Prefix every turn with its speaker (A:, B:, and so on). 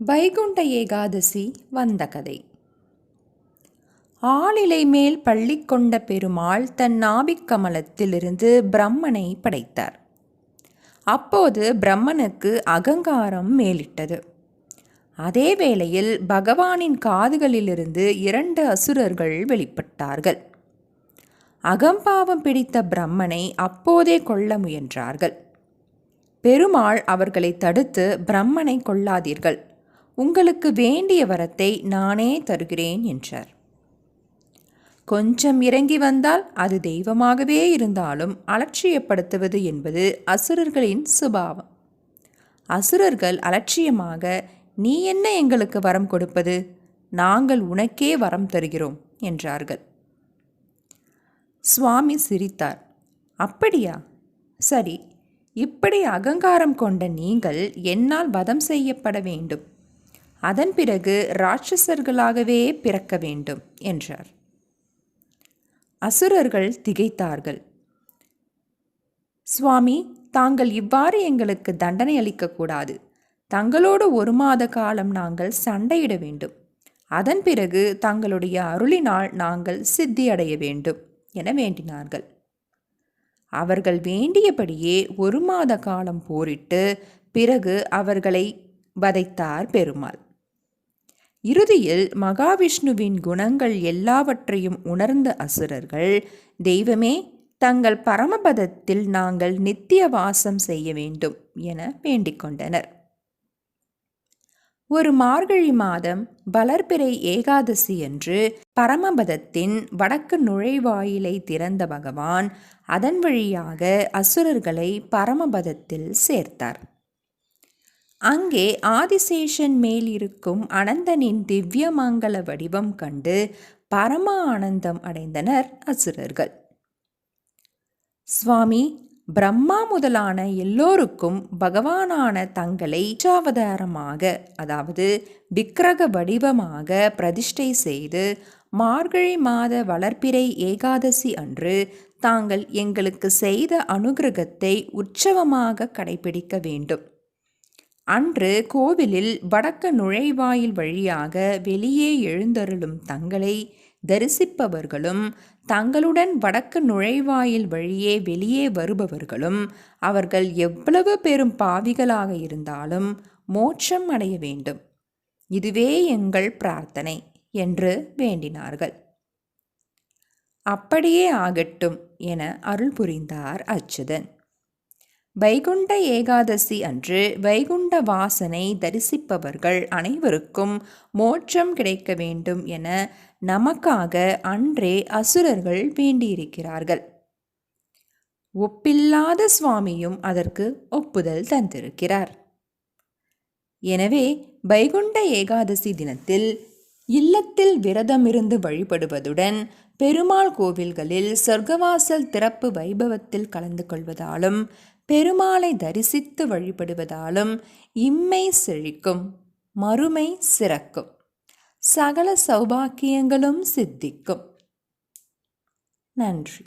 A: வைகுண்ட ஏகாதசி வந்த கதை. ஆளிலை மேல் பள்ளி கொண்ட பெருமாள் தன் நாபிக்கமலத்திலிருந்து பிரம்மனை படைத்தார். அப்போது பிரம்மனுக்கு அகங்காரம் மேலிட்டது. அதே வேளையில் பகவானின் காதுகளிலிருந்து இரண்டு அசுரர்கள் வெளிப்பட்டார்கள். அகம்பாவம் பிடித்த பிரம்மனை அப்போதே கொல்ல முயன்றார்கள். பெருமாள் அவர்களை தடுத்து பிரம்மனை கொள்ளாதீர்கள் உங்களுக்கு வேண்டிய வரத்தை நானே தருகிறேன் என்றார். கொஞ்சம் இறங்கி வந்தால் அது தெய்வமாகவே இருந்தாலும் அலட்சியப்படுத்துவது என்பது அசுரர்களின் சுபாவம். அசுரர்கள் அலட்சியமாக நீ என்ன எங்களுக்கு வரம் கொடுப்பது? நாங்கள் உனக்கே வரம் தருகிறோம் என்றார்கள். சுவாமி சிரித்தார். அப்படியா? சரி இப்படி அகங்காரம் கொண்ட நீங்கள் என்னால் வதம் செய்யப்பட வேண்டும். அதன் பிறகு ராட்சசர்களாகவே பிறக்க வேண்டும் என்றார். அசுரர்கள் திகைத்தார்கள். சுவாமி தாங்கள் இவ்வாறு எங்களுக்கு தண்டனை அளிக்கக்கூடாது தங்களோடு ஒரு மாத காலம் நாங்கள் சண்டையிட வேண்டும். அதன் பிறகு தங்களுடைய அருளினால் நாங்கள் சித்தியடைய வேண்டும் என வேண்டினார்கள். அவர்கள் வேண்டியபடியே ஒரு மாத காலம் போரிட்டு பிறகு அவர்களை வதைத்தார் பெருமாள். இறுதியில் மகாவிஷ்ணுவின் குணங்கள் எல்லாவற்றையும் உணர்ந்த அசுரர்கள் தெய்வமே தங்கள் பரமபதத்தில் நாங்கள் நித்திய வாசம் செய்ய வேண்டும் என வேண்டிக்கொண்டனர் ஒரு மார்கழி மாதம் வளர்பிறை ஏகாதசி என்று பரமபதத்தின் வடக்கு நுழைவாயிலை திறந்த பகவான் அதன் வழியாக அசுரர்களை பரமபதத்தில் சேர்த்தார். அங்கே ஆதிசேஷன் மேல் இருக்கும் அனந்தனின் திவ்ய மங்கள வடிவம் கண்டு பரம ஆனந்தம் அடைந்தனர் அசுரர்கள். சுவாமி பிரம்மா முதலான எல்லோருக்கும் பகவானான தங்களை இச்சாவதாரமாக அதாவது விக்கிரக வடிவமாக பிரதிஷ்டை செய்து மார்கழி மாத வளர்ப்பிறை ஏகாதசி அன்று தாங்கள் எங்களுக்கு செய்த அனுகிரகத்தை உற்சவமாக கடைபிடிக்க வேண்டும். அன்று கோவிலில் வடக்க நுழைவாயில் வழியாக வெளியே எழுந்தருளும் தங்களை தரிசிப்பவர்களும் தங்களுடன் வடக்கு நுழைவாயில் வழியே வெளியே வருபவர்களும் அவர்கள் எவ்வளவு பெரும் பாவிகளாக இருந்தாலும் மோட்சம் அடைய வேண்டும். இதுவே எங்கள் பிரார்த்தனை என்று வேண்டினார்கள். அப்படியே ஆகட்டும் என அருள் புரிந்தார் அச்சுதன் வைகுண்ட ஏகாதசி அன்று வைகுண்ட வாசனை தரிசிப்பவர்கள் அனைவருக்கும் மோட்சம் கிடைக்க வேண்டும் என நமக்காக அன்றே அசுரர்கள் வேண்டியிருக்கிறார்கள். ஒப்பில்லாத சுவாமியும் அதற்கு ஒப்புதல் தந்திருக்கிறார். எனவே வைகுண்ட ஏகாதசி தினத்தில் இல்லத்தில் விரதமிருந்து வழிபடுவதுடன் பெருமாள் கோவில்களில் சொர்க்கவாசல் திறப்பு வைபவத்தில் கலந்து கொள்வதாலும் பெருமாளை தரிசித்து வழிபடுவதாலும் இம்மை செழிக்கும் மறுமை சிறக்கும். சகல சௌபாக்கியங்களும் சித்திக்கும். நன்றி.